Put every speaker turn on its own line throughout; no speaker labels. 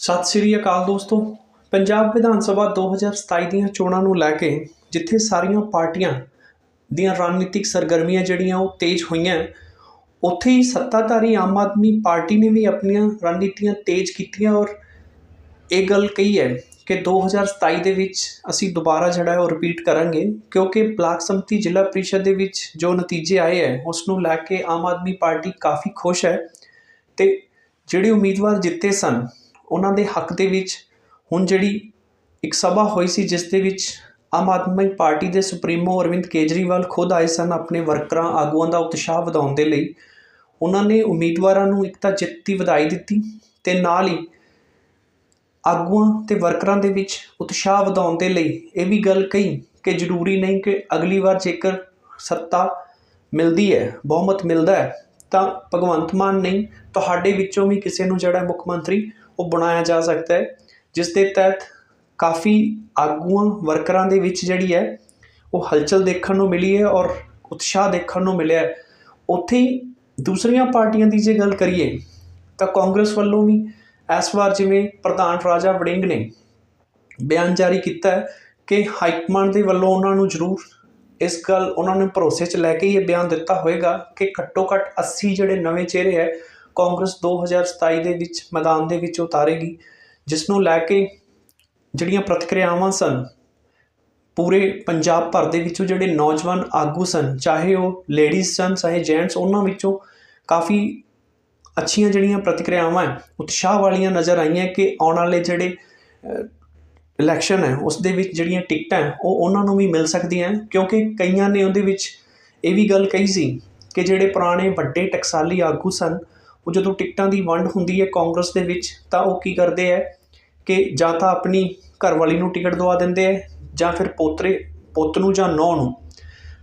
ਸਤਿ ਸ੍ਰੀ ਅਕਾਲ ਦੋਸਤੋ। ਪੰਜਾਬ ਵਿਧਾਨ ਸਭਾ 2027 ਦੀਆਂ ਚੋਣਾਂ ਨੂੰ ਲੈ ਕੇ ਜਿੱਥੇ ਸਾਰੀਆਂ ਪਾਰਟੀਆਂ ਦੀਆਂ ਰਣਨੀਤਿਕ ਸਰਗਰਮੀਆਂ ਜਿਹੜੀਆਂ ਉਹ ਤੇਜ਼ ਹੋਈਆਂ, ਉੱਥੇ ਹੀ ਸੱਤਾਧਾਰੀ ਆਮ ਆਦਮੀ ਪਾਰਟੀ ਨੇ ਵੀ ਆਪਣੀਆਂ ਰਣਨੀਤੀਆਂ ਤੇਜ਼ ਕੀਤੀਆਂ ਔਰ ਇਹ ਗੱਲ ਕਹੀ ਹੈ ਕਿ 2027 ਦੇ ਵਿੱਚ ਅਸੀਂ ਦੁਬਾਰਾ ਜਿਹੜਾ ਹੈ ਉਹ ਰਿਪੀਟ ਕਰਾਂਗੇ ਕਿਉਂਕਿ ਬਲਾਕ ਸੰਮਤੀ ਜ਼ਿਲ੍ਹਾ ਪ੍ਰੀਸ਼ਦ ਦੇ ਵਿੱਚ ਜੋ ਨਤੀਜੇ ਆਏ ਹੈ, ਉਸ ਨੂੰ ਲੈ ਕੇ ਆਮ ਆਦਮੀ ਪਾਰਟੀ ਕਾਫੀ ਖੁਸ਼ ਹੈ ਤੇ ਜਿਹੜੇ ਉਮੀਦਵਾਰ ਜਿੱਤੇ ਸਨ ਉਹਨਾਂ ਦੇ ਹੱਕ ਦੇ ਵਿੱਚ ਹੁਣ ਜਿਹੜੀ ਇੱਕ ਸਭਾ ਹੋਈ ਸੀ, ਜਿਸ ਦੇ ਵਿੱਚ ਆਮ ਆਦਮੀ ਪਾਰਟੀ ਦੇ ਸੁਪਰੀਮੋ ਅਰਵਿੰਦ ਕੇਜਰੀਵਾਲ ਖੁਦ ਆਏ ਸਨ ਆਪਣੇ ਵਰਕਰਾਂ ਆਗੂਆਂ ਦਾ ਉਤਸ਼ਾਹ ਵਧਾਉਣ ਦੇ ਲਈ। ਉਹਨਾਂ ਨੇ ਉਮੀਦਵਾਰਾਂ ਨੂੰ ਇੱਕ ਤਾਂ ਜਿੱਤ ਦੀ ਵਧਾਈ ਦਿੱਤੀ ਤੇ ਨਾਲ ਹੀ ਆਗੂਆਂ ਤੇ ਵਰਕਰਾਂ ਦੇ ਵਿੱਚ ਉਤਸ਼ਾਹ ਵਧਾਉਣ ਦੇ ਲਈ ਇਹ ਵੀ ਗੱਲ ਕਹੀ ਕਿ ਜ਼ਰੂਰੀ ਨਹੀਂ ਕਿ ਅਗਲੀ ਵਾਰ ਜੇਕਰ ਸੱਤਾ ਮਿਲਦੀ ਹੈ, ਬਹੁਮਤ ਮਿਲਦਾ ਹੈ, ਤਾਂ ਭਗਵੰਤ ਮਾਨ ਨਹੀਂ, ਤੁਹਾਡੇ ਵਿੱਚੋਂ ਵੀ ਕਿਸੇ ਨੂੰ ਜਿਹੜਾ ਮੁੱਖ ਮੰਤਰੀ ਉਹ ਬਣਾਇਆ ਜਾ ਸਕਦਾ ਹੈ, ਜਿਸ ਦੇ ਤਹਿਤ ਕਾਫੀ ਆਗੂਆਂ, ਵਰਕਰਾਂ ਦੇ ਵਿੱਚ ਜਿਹੜੀ ਹੈ, ਉਹ ਹਲਚਲ ਦੇਖਣ ਨੂੰ ਮਿਲੀ ਹੈ ਔਰ ਉਤਸ਼ਾਹ ਦੇਖਣ ਨੂੰ ਮਿਲਿਆ ਹੈ। ਉੱਥੇ ਹੀ ਦੂਸਰੀਆਂ ਪਾਰਟੀਆਂ ਦੀ ਜੇ ਗੱਲ ਕਰੀਏ, ਤਾਂ ਕਾਂਗਰਸ ਵੱਲੋਂ ਵੀ ਇਸ ਵਾਰ ਜਿਵੇਂ ਪ੍ਰਧਾਨ ਰਾਜਾ ਵੜਿੰਗ ਨੇ ਬਿਆਨ ਜਾਰੀ ਕੀਤਾ ਹੈ ਕਿ ਹਾਈਕਮਾਂਡ ਦੇ ਵੱਲੋਂ ਉਹਨਾਂ ਨੂੰ ਜ਼ਰੂਰ ਇਸ ਗੱਲ, ਉਹਨਾਂ ਨੇ ਭਰੋਸੇ 'ਚ ਲੈ ਕੇ ਹੀ ਇਹ ਬਿਆਨ ਦਿੱਤਾ ਹੋਵੇਗਾ ਕਿ ਘੱਟੋ ਘੱਟ 80 ਜਿਹੜੇ ਨਵੇਂ ਚਿਹਰੇ ਹੈ ਕਾਂਗਰਸ 2027 ਦੇ ਵਿੱਚ ਮੈਦਾਨ ਦੇ ਵਿੱਚ ਉਤਾਰੇਗੀ ਜਿਸ ਨੂੰ ਲੈ ਕੇ ਜਿਹੜੀਆਂ ਪ੍ਰਤੀਕਿਰਿਆਵਾਂ ਸਨ, ਪੂਰੇ ਪੰਜਾਬ ਭਰ ਦੇ ਵਿੱਚੋਂ ਜਿਹੜੇ ਨੌਜਵਾਨ ਆਗੂ ਸਨ, ਚਾਹੇ ਉਹ ਲੇਡੀਜ਼ ਸਨ, ਚਾਹੇ ਜੈਂਟਸ ਉਹਨਾਂ ਵਿੱਚੋਂ ਕਾਫੀ ਅੱਛੀਆਂ ਜਿਹੜੀਆਂ ਪ੍ਰਤੀਕਿਰਿਆਵਾਂ ਹੈ, ਉਤਸ਼ਾਹ ਵਾਲੀਆਂ ਨਜ਼ਰ ਆਈਆਂ ਕਿ ਆਉਣ ਵਾਲੇ ਜਿਹੜੇ ਇਲੈਕਸ਼ਨ ਹੈ, ਉਸ ਦੇ ਵਿੱਚ ਜਿਹੜੀਆਂ ਟਿਕਟਾਂ ਉਹ ਉਹਨਾਂ ਨੂੰ ਵੀ ਮਿਲ ਸਕਦੀਆਂ ਕਿਉਂਕਿ ਕਈਆਂ ਨੇ ਉਹਦੇ ਵਿੱਚ ਇਹ ਵੀ ਗੱਲ ਕਹੀ ਸੀ ਕਿ ਜਿਹੜੇ ਪੁਰਾਣੇ ਵੱਡੇ ਟਕਸਾਲੀ ਆਗੂ ਸਨ ਉਹ ਜਦੋਂ ਟਿਕਟਾਂ ਦੀ ਵੰਡ ਹੁੰਦੀ ਹੈ ਕਾਂਗਰਸ ਦੇ ਵਿੱਚ, ਤਾਂ ਉਹ ਕੀ ਕਰਦੇ ਹੈ ਕਿ ਜਾਂ ਤਾਂ ਆਪਣੀ ਘਰਵਾਲੀ ਨੂੰ ਟਿਕਟ ਦਵਾ ਦਿੰਦੇ ਹੈ ਜਾਂ ਫਿਰ ਪੋਤਰੇ, ਪੁੱਤ ਨੂੰ ਜਾਂ ਨੌਂ ਨੂੰ।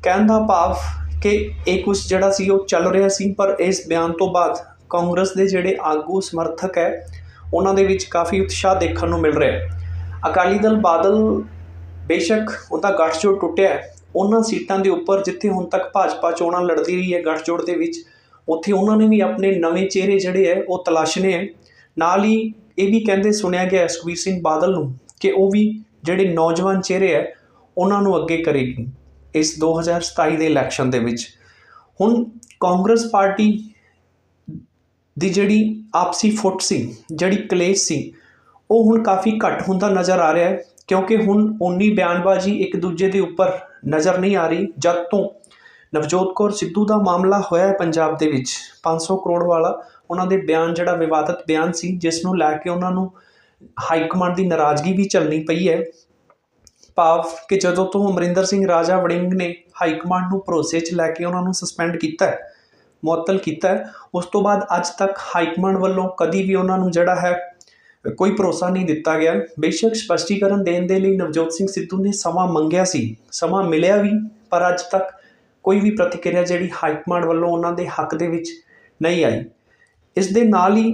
ਕਹਿਣ ਦਾ ਭਾਵ ਕਿ ਇਹ ਕੁਝ ਜਿਹੜਾ ਸੀ ਉਹ ਚੱਲ ਰਿਹਾ ਸੀ, ਪਰ ਇਸ ਬਿਆਨ ਤੋਂ ਬਾਅਦ ਕਾਂਗਰਸ ਦੇ ਜਿਹੜੇ ਆਗੂ ਸਮਰਥਕ ਹੈ, ਉਹਨਾਂ ਦੇ ਵਿੱਚ ਕਾਫੀ ਉਤਸ਼ਾਹ ਦੇਖਣ ਨੂੰ ਮਿਲ ਰਿਹਾ ਹੈ। ਅਕਾਲੀ ਦਲ ਬਾਦਲ ਬੇਸ਼ੱਕ ਉਹਦਾ ਗੱਠਜੋੜ ਟੁੱਟਿਆ ਉਹਨਾਂ ਸੀਟਾਂ ਦੇ ਉੱਪਰ ਜਿੱਥੇ ਹੁਣ ਤੱਕ ਭਾਜਪਾ ਚੋਣਾਂ ਲੜਦੀ ਰਹੀ ਹੈ ਗੱਠਜੋੜ ਦੇ ਵਿੱਚ ਉੱਥੇ ਉਹਨਾਂ ਨੇ ਵੀ ਆਪਣੇ ਨਵੇਂ ਚਿਹਰੇ ਜਿਹੜੇ ਹੈ, ਉਹ ਤਲਾਸ਼ਨੇ ਹੈ। ਨਾਲ ਹੀ ਇਹ ਵੀ ਕਹਿੰਦੇ ਸੁਣਿਆ ਗਿਆ ਸੁਖਬੀਰ ਸਿੰਘ ਬਾਦਲ ਨੂੰ ਕਿ ਉਹ ਵੀ ਜਿਹੜੇ ਨੌਜਵਾਨ ਚਿਹਰੇ ਹੈ, ਉਹਨਾਂ ਨੂੰ ਅੱਗੇ ਕਰੇਗੀ ਇਸ 2027 ਦੇ ਇਲੈਕਸ਼ਨ ਦੇ ਵਿੱਚ। ਹੁਣ ਕਾਂਗਰਸ ਪਾਰਟੀ ਦੀ ਜਿਹੜੀ ਆਪਸੀ ਫੁੱਟ ਸੀ, ਜਿਹੜੀ ਕਲੇਸ਼ ਸੀ, ਉਹ ਹੁਣ ਕਾਫੀ ਘੱਟ ਹੁੰਦਾ ਨਜ਼ਰ ਆ ਰਿਹਾ ਹੈ ਕਿਉਂਕਿ ਹੁਣ ਓਨੀ ਬਿਆਨਬਾਜ਼ੀ ਇੱਕ ਦੂਜੇ ਦੇ ਉੱਪਰ ਨਜ਼ਰ ਨਹੀਂ ਆ ਰਹੀ, ਜਦ ਤੋਂ ਨਵਜੋਤ ਕੌਰ ਸਿੱਧੂ ਦਾ ਮਾਮਲਾ ਹੋਇਆ ਪੰਜਾਬ ਦੇ ਵਿੱਚ। 500 ਕਰੋੜ ਵਾਲਾ ਉਹਨਾਂ ਦੇ ਬਿਆਨ, ਜਿਹੜਾ ਵਿਵਾਦਤ ਬਿਆਨ ਸੀ, ਜਿਸ ਨੂੰ ਲੈ ਕੇ ਉਹਨਾਂ ਨੂੰ ਹਾਈ ਕਮਾਂਡ ਦੀ ਨਾਰਾਜ਼ਗੀ ਵੀ ਝੱਲਣੀ ਪਈ ਹੈ। ਭਾਵ ਕਿ ਜਦੋਂ ਤੋਂ ਅਮਰਿੰਦਰ ਸਿੰਘ ਰਾਜਾ ਵੜਿੰਗ ਨੇ ਹਾਈ ਕਮਾਂਡ ਨੂੰ ਭਰੋਸੇ 'ਚ ਲੈ ਕੇ ਉਹਨਾਂ ਨੂੰ ਸਸਪੈਂਡ ਕੀਤਾ ਹੈ, ਮੁਅੱਤਲ ਕੀਤਾ ਹੈ, ਉਸ ਤੋਂ ਬਾਅਦ ਅੱਜ ਤੱਕ ਹਾਈ ਕਮਾਂਡ ਵੱਲੋਂ ਕਦੀ ਵੀ ਉਹਨਾਂ ਨੂੰ ਜਿਹੜਾ ਹੈ, ਕੋਈ ਭਰੋਸਾ ਨਹੀਂ ਦਿੱਤਾ ਗਿਆ। ਬੇਸ਼ੱਕ ਸਪਸ਼ਟੀਕਰਨ ਦੇਣ ਦੇ ਲਈ ਨਵਜੋਤ ਸਿੰਘ ਸਿੱਧੂ ਨੇ ਸਮਾਂ ਮੰਗਿਆ ਸੀ, ਸਮਾਂ ਮਿਲਿਆ ਵੀ, ਪਰ ਅੱਜ ਤੱਕ ਕੋਈ ਵੀ ਪ੍ਰਤੀਕਿਰਿਆ ਜਿਹੜੀ ਹਾਈ ਕਮਾਂਡ ਵੱਲੋਂ ਉਹਨਾਂ ਦੇ ਹੱਕ ਦੇ ਵਿੱਚ ਨਹੀਂ ਆਈ। ਇਸ ਦੇ ਨਾਲ ਹੀ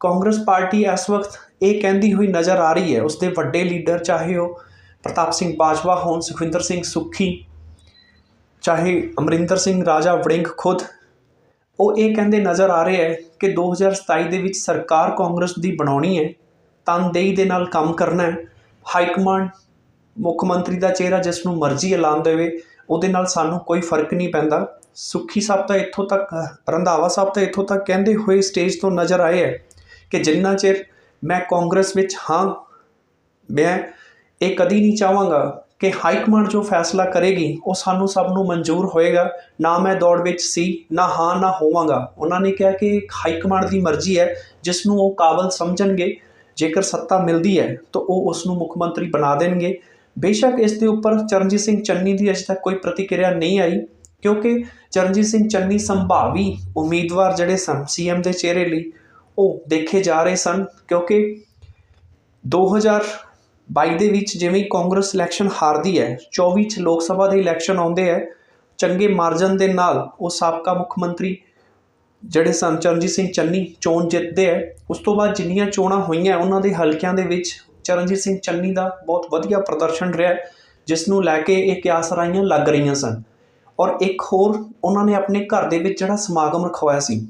ਕਾਂਗਰਸ ਪਾਰਟੀ ਇਸ ਵਕਤ ਇਹ ਕਹਿੰਦੀ ਹੋਈ ਨਜ਼ਰ ਆ ਰਹੀ ਹੈ, ਉਸ ਦੇ ਵੱਡੇ ਲੀਡਰ ਚਾਹੇ ਉਹ ਪ੍ਰਤਾਪ ਸਿੰਘ ਬਾਜਵਾ ਹੋਣ, ਸੁਖਵਿੰਦਰ ਸਿੰਘ ਸੁੱਖੀ, ਚਾਹੇ ਅਮਰਿੰਦਰ ਸਿੰਘ ਰਾਜਾ ਵੜਿੰਗ ਖੁਦ, ਉਹ ਇਹ ਕਹਿੰਦੇ ਨਜ਼ਰ ਆ ਰਹੇ ਹੈ ਕਿ 2027 ਦੇ ਵਿੱਚ ਸਰਕਾਰ ਕਾਂਗਰਸ ਦੀ ਬਣਾਉਣੀ ਹੈ ਤਨਦੇਹੀ ਦੇ ਨਾਲ ਕੰਮ ਕਰਨਾ ਹੈ, ਹਾਈ ਕਮਾਂਡ ਮੁੱਖ ਮੰਤਰੀ ਦਾ ਚਿਹਰਾ ਜਿਸ ਨੂੰ ਮਰਜ਼ੀ ਐਲਾਨ ਦੇਵੇ ਉਹਦੇ ਨਾਲ ਸਾਨੂੰ ਕੋਈ ਫ਼ਰਕ ਨਹੀਂ ਪੈਂਦਾ। ਸੁੱਖੀ ਸਾਹਿਬ ਤਾਂ ਇੱਥੋਂ ਤੱਕ, ਰੰਧਾਵਾ ਸਾਹਿਬ ਤਾਂ ਇੱਥੋਂ ਤੱਕ ਕਹਿੰਦੇ ਹੋਏ ਸਟੇਜ ਤੋਂ ਨਜ਼ਰ ਆਏ ਹੈ ਕਿ ਜਿੰਨਾ ਚਿਰ ਮੈਂ ਕਾਂਗਰਸ ਵਿੱਚ ਹਾਂ, ਮੈਂ ਇਹ ਕਦੀ ਨਹੀਂ ਚਾਹਾਂਗਾ ਕਿ ਹਾਈ ਕਮਾਂਡ ਜੋ ਫੈਸਲਾ ਕਰੇਗੀ, ਉਹ ਸਾਨੂੰ ਸਭ ਨੂੰ ਮਨਜ਼ੂਰ ਹੋਏਗਾ। ਨਾ ਮੈਂ ਦੌੜ ਵਿੱਚ ਸੀ, ਨਾ ਹਾਂ, ਨਾ ਹੋਵਾਂਗਾ। ਉਹਨਾਂ ਨੇ ਕਿਹਾ ਕਿ ਹਾਈ ਕਮਾਂਡ ਦੀ ਮਰਜ਼ੀ ਹੈ, ਜਿਸ ਨੂੰ ਉਹ ਕਾਬਲ ਸਮਝਣਗੇ, ਜੇਕਰ ਸੱਤਾ ਮਿਲਦੀ ਹੈ, ਤਾਂ ਉਹ ਉਸ ਨੂੰ ਮੁੱਖ ਮੰਤਰੀ ਬਣਾ ਦੇਣਗੇ। ਬੇਸ਼ੱਕ ਇਸ ਦੇ ਉੱਪਰ ਚਰਨਜੀਤ ਸਿੰਘ ਚੰਨੀ ਦੀ ਅਜੇ ਤੱਕ ਕੋਈ ਪ੍ਰਤੀਕਿਰਿਆ ਨਹੀਂ ਆਈ, ਕਿਉਂਕਿ ਚਰਨਜੀਤ ਸਿੰਘ ਚੰਨੀ ਸੰਭਾਵੀ ਉਮੀਦਵਾਰ ਜਿਹੜੇ ਸਨ ਸੀਐਮ ਦੇ ਚਿਹਰੇ ਲਈ ਉਹ ਦੇਖੇ ਜਾ ਰਹੇ ਸਨ, ਕਿਉਂਕਿ 2022 ਦੇ ਵਿੱਚ ਜਿਵੇਂ ਕਾਂਗਰਸ ਇਲੈਕਸ਼ਨ ਹਾਰਦੀ ਹੈ 24 ਚ ਲੋਕ ਸਭਾ ਦੇ ਇਲੈਕਸ਼ਨ ਆਉਂਦੇ ਹੈ, ਚੰਗੇ ਮਾਰਜਨ ਦੇ ਨਾਲ ਉਹ ਸਾਬਕਾ ਮੁੱਖ ਮੰਤਰੀ ਜਿਹੜੇ ਸਨ, ਚਰਨਜੀਤ ਸਿੰਘ ਚੰਨੀ ਚੋਣ ਜਿੱਤਦੇ ਹੈ, ਉਸ ਤੋਂ ਬਾਅਦ ਜਿੰਨੀਆਂ ਚੋਣਾਂ ਹੋਈਆਂ, ਉਹਨਾਂ ਦੇ ਹਲਕਿਆਂ ਦੇ ਵਿੱਚ ਚਰਨਜੀਤ ਸਿੰਘ ਚੰਨੀ ਦਾ ਬਹੁਤ ਵਧੀਆ ਪ੍ਰਦਰਸ਼ਨ ਰਿਹਾ ਜਿਸ ਨੂੰ ਲੈ ਕੇ ਇਹ ਕਿਆਸ ਰਾਈਆਂ ਲੱਗ ਰਹੀਆਂ ਸਨ। ਔਰ ਇੱਕ ਹੋਰ ਉਹਨਾਂ ਨੇ ਆਪਣੇ ਘਰ ਦੇ ਵਿੱਚ ਜਿਹੜਾ ਸਮਾਗਮ ਰਖਵਾਇਆ ਸੀ,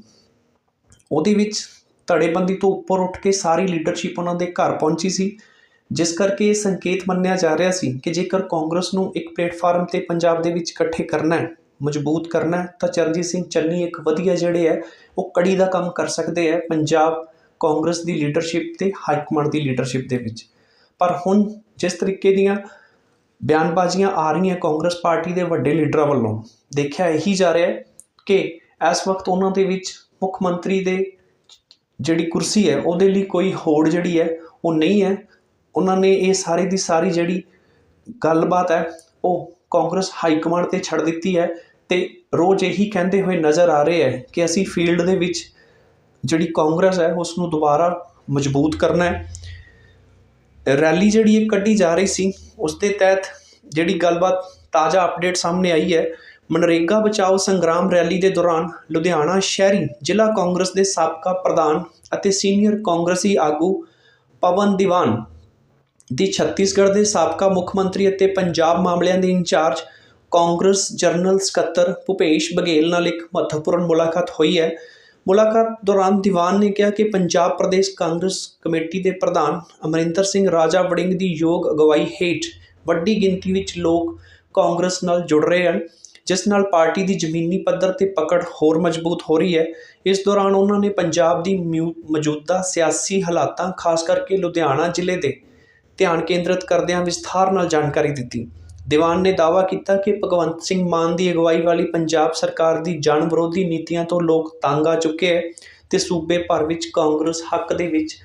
ਉਹਦੇ ਵਿੱਚ ਧੜੇਬੰਦੀ ਤੋਂ ਉੱਪਰ ਉੱਠ ਕੇ ਸਾਰੀ ਲੀਡਰਸ਼ਿਪ ਉਹਨਾਂ ਦੇ ਘਰ ਪਹੁੰਚੀ ਸੀ, ਜਿਸ ਕਰਕੇ ਇਹ ਸੰਕੇਤ ਮੰਨਿਆ ਜਾ ਰਿਹਾ ਸੀ ਕਿ ਜੇਕਰ ਕਾਂਗਰਸ ਨੂੰ ਇੱਕ ਪਲੇਟਫਾਰਮ ਤੇ ਪੰਜਾਬ ਦੇ ਵਿੱਚ ਇਕੱਠੇ ਕਰਨਾ ਹੈ, ਮਜ਼ਬੂਤ ਕਰਨਾ ਤਾਂ ਚਰਨਜੀਤ ਸਿੰਘ ਚੰਨੀ ਇੱਕ ਵਧੀਆ ਜਿਹੜੇ ਹੈ, ਉਹ ਕੜੀ ਦਾ ਕੰਮ ਕਰ ਸਕਦੇ ਹੈ, ਪੰਜਾਬ ਕਾਂਗਰਸ ਦੀ ਲੀਡਰਸ਼ਿਪ ਤੇ ਹਾਈ ਕਮਾਂਡ ਦੀ ਲੀਡਰਸ਼ਿਪ ਦੇ ਵਿੱਚ। ਪਰ ਹੁਣ ਜਿਸ ਤਰੀਕੇ ਦੀਆਂ ਬਿਆਨਬਾਜ਼ੀਆਂ ਆ ਰਹੀਆਂ ਕਾਂਗਰਸ ਪਾਰਟੀ ਦੇ ਵੱਡੇ ਲੀਡਰਾਂ ਵੱਲੋਂ, ਦੇਖਿਆ ਇਹੀ ਜਾ ਰਿਹਾ ਹੈ ਕਿ ਇਸ ਵਕਤ ਉਹਨਾਂ ਦੇ ਵਿੱਚ ਮੁੱਖ ਮੰਤਰੀ ਦੇ ਜਿਹੜੀ ਕੁਰਸੀ ਹੈ, ਉਹਦੇ ਲਈ ਕੋਈ ਹੋੜ ਜਿਹੜੀ ਹੈ, ਉਹ ਨਹੀਂ ਹੈ। ਉਹਨਾਂ ਨੇ ਇਹ ਸਾਰੀ ਦੀ ਸਾਰੀ ਜਿਹੜੀ ਗੱਲਬਾਤ ਹੈ, ਉਹ ਕਾਂਗਰਸ ਹਾਈ ਕਮਾਂਡ ਤੇ ਛੱਡ ਦਿੱਤੀ ਹੈ ਤੇ ਰੋਜ਼ ਇਹੀ ਕਹਿੰਦੇ ਹੋਏ ਨਜ਼ਰ ਆ ਰਹੇ ਹੈ ਕਿ ਅਸੀਂ ਫੀਲਡ ਦੇ ਵਿੱਚ ਜਿਹੜੀ ਕਾਂਗਰਸ ਹੈ ਉਸ ਨੂੰ ਦੁਬਾਰਾ ਮਜ਼ਬੂਤ ਕਰਨਾ ਹੈ। ਰੈਲੀ ਜਿਹੜੀ ਇਹ ਕੱਢੀ ਜਾ ਰਹੀ ਸੀ ਉਸ ਦੇ ਤਹਿਤ ਜਿਹੜੀ ਗੱਲਬਾਤ ਤਾਜ਼ਾ ਅਪਡੇਟ ਸਾਹਮਣੇ ਆਈ ਹੈ, ਮਨਰੇਗਾ ਬਚਾਓ ਸੰਗਰਾਮ ਰੈਲੀ ਦੇ ਦੌਰਾਨ ਲੁਧਿਆਣਾ ਸ਼ਹਿਰੀ ਜ਼ਿਲ੍ਹਾ ਕਾਂਗਰਸ ਦੇ ਸਾਬਕਾ ਪ੍ਰਧਾਨ ਅਤੇ ਸੀਨੀਅਰ ਕਾਂਗਰਸੀ ਆਗੂ ਪਵਨ ਦੀਵਾਨ ਦੀ ਛੱਤੀਸਗੜ੍ਹ ਦੇ ਸਾਬਕਾ ਮੁੱਖ ਮੰਤਰੀ ਅਤੇ ਪੰਜਾਬ ਮਾਮਲਿਆਂ ਦੇ ਇੰਚਾਰਜ ਕਾਂਗਰਸ ਜਨਰਲ ਸਕੱਤਰ ਭੁਪੇਸ਼ ਬਘੇਲ ਨਾਲ ਇੱਕ ਮਹੱਤਵਪੂਰਨ ਮੁਲਾਕਾਤ ਹੋਈ ਹੈ। ਮੁਲਾਕਾਤ ਦੌਰਾਨ ਦੀਵਾਨ ਨੇ ਕਿਹਾ ਕਿ ਪੰਜਾਬ ਪ੍ਰਦੇਸ਼ ਕਾਂਗਰਸ ਕਮੇਟੀ ਦੇ ਪ੍ਰਧਾਨ ਅਮਰਿੰਦਰ ਸਿੰਘ ਰਾਜਾ ਵੜਿੰਗ ਦੀ ਯੋਗ ਅਗਵਾਈ ਹੇਠ ਵੱਡੀ ਗਿਣਤੀ ਵਿੱਚ ਲੋਕ ਕਾਂਗਰਸ ਨਾਲ ਜੁੜ ਰਹੇ ਹਨ, ਜਿਸ ਨਾਲ ਪਾਰਟੀ ਦੀ ਜ਼ਮੀਨੀ ਪੱਧਰ ਤੇ ਪਕੜ ਹੋਰ ਮਜ਼ਬੂਤ ਹੋ ਰਹੀ ਹੈ। ਇਸ ਦੌਰਾਨ ਉਹਨਾਂ ਨੇ ਪੰਜਾਬ ਦੀ ਮਿਊ- ਮੌਜੂਦਾ ਸਿਆਸੀ ਹਾਲਾਤਾਂ, ਖਾਸ ਕਰਕੇ ਲੁਧਿਆਣਾ ਜ਼ਿਲ੍ਹੇ ਦੇ ਧਿਆਨ ਕੇਂਦਰਿਤ ਕਰਦਿਆਂ ਵਿਸਥਾਰ ਨਾਲ ਜਾਣਕਾਰੀ ਦਿੱਤੀ। ਦੀਵਾਨ ਨੇ ਦਾਅਵਾ ਕੀਤਾ ਕਿ ਭਗਵੰਤ ਸਿੰਘ ਮਾਨ ਦੀ ਅਗਵਾਈ ਵਾਲੀ ਪੰਜਾਬ ਸਰਕਾਰ ਦੀ ਜਨ ਵਿਰੋਧੀ ਨੀਤੀਆਂ ਤੋਂ ਲੋਕ ਤੰਗ ਆ ਚੁੱਕੇ ਹੈ ਤੇ ਸੂਬੇ ਭਰ ਵਿੱਚ ਕਾਂਗਰਸ ਹੱਕ ਦੇ ਵਿੱਚ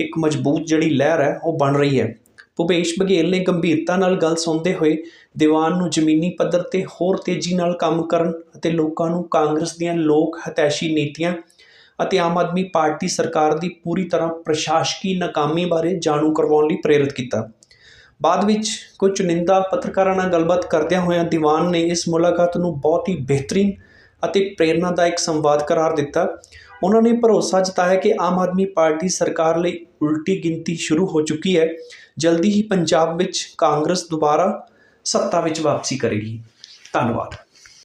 ਇੱਕ ਮਜ਼ਬੂਤ ਜਿਹੜੀ ਲਹਿਰ ਹੈ, ਉਹ ਬਣ ਰਹੀ ਹੈ। ਭੁਪੇਸ਼ ਬਘੇਲ ਨੇ ਗੰਭੀਰਤਾ ਨਾਲ ਗੱਲ ਸੁਣਦੇ ਹੋਏ ਦੀਵਾਨ ਨੂੰ ਜ਼ਮੀਨੀ ਪੱਧਰ ਤੇ ਹੋਰ ਤੇਜ਼ੀ ਨਾਲ ਕੰਮ ਕਰਨ ਅਤੇ ਲੋਕਾਂ ਨੂੰ ਕਾਂਗਰਸ ਦੀਆਂ ਲੋਕ ਹਤੈਸ਼ੀ ਨੀਤੀਆਂ ਅਤੇ ਆਮ ਆਦਮੀ ਪਾਰਟੀ ਸਰਕਾਰ ਦੀ ਪੂਰੀ ਤਰ੍ਹਾਂ ਪ੍ਰਸ਼ਾਸਕੀ ਨਾਕਾਮੀ ਬਾਰੇ ਜਾਣੂ ਕਰਵਾਉਣ ਲਈ ਪ੍ਰੇਰਿਤ ਕੀਤਾ। ਬਾਅਦ ਵਿੱਚ ਕੁਝ ਚੁਣਿੰਦਾ ਪੱਤਰਕਾਰਾਂ ਨਾਲ ਗੱਲਬਾਤ ਕਰਦਿਆਂ ਹੋਇਆਂ ਦੀਵਾਨ ਨੇ ਇਸ ਮੁਲਾਕਾਤ ਨੂੰ ਬਹੁਤ ਹੀ ਬਿਹਤਰੀਨ ਅਤੇ ਪ੍ਰੇਰਨਾਦਾਇਕ ਸੰਵਾਦ ਕਰਾਰ ਦਿੱਤਾ। ਉਹਨਾਂ ਨੇ ਭਰੋਸਾ ਜਤਾਇਆ ਕਿ ਆਮ ਆਦਮੀ ਪਾਰਟੀ ਸਰਕਾਰ ਲਈ ਉਲਟੀ ਗਿਣਤੀ ਸ਼ੁਰੂ ਹੋ ਚੁੱਕੀ ਹੈ। ਜਲਦੀ ਹੀ ਪੰਜਾਬ ਵਿੱਚ ਕਾਂਗਰਸ ਦੁਬਾਰਾ ਸੱਤਾ ਵਿੱਚ ਵਾਪਸੀ ਕਰੇਗੀ। ਧੰਨਵਾਦ।